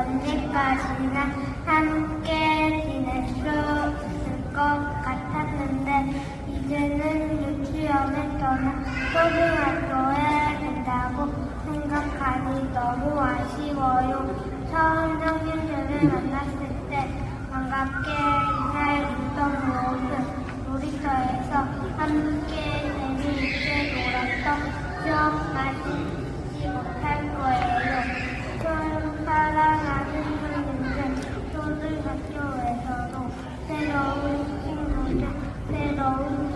언제까지나 함께 지낼 수 있을 것 같았는데 이제는 유치원을 떠나 초등학교에 간다고 생각하니 너무 아쉬워요. 처음 형님들을 만났을 때 반갑게 인사해주던 모습 놀이터에서 함께 재미있게 놀았던 못해 Thank you.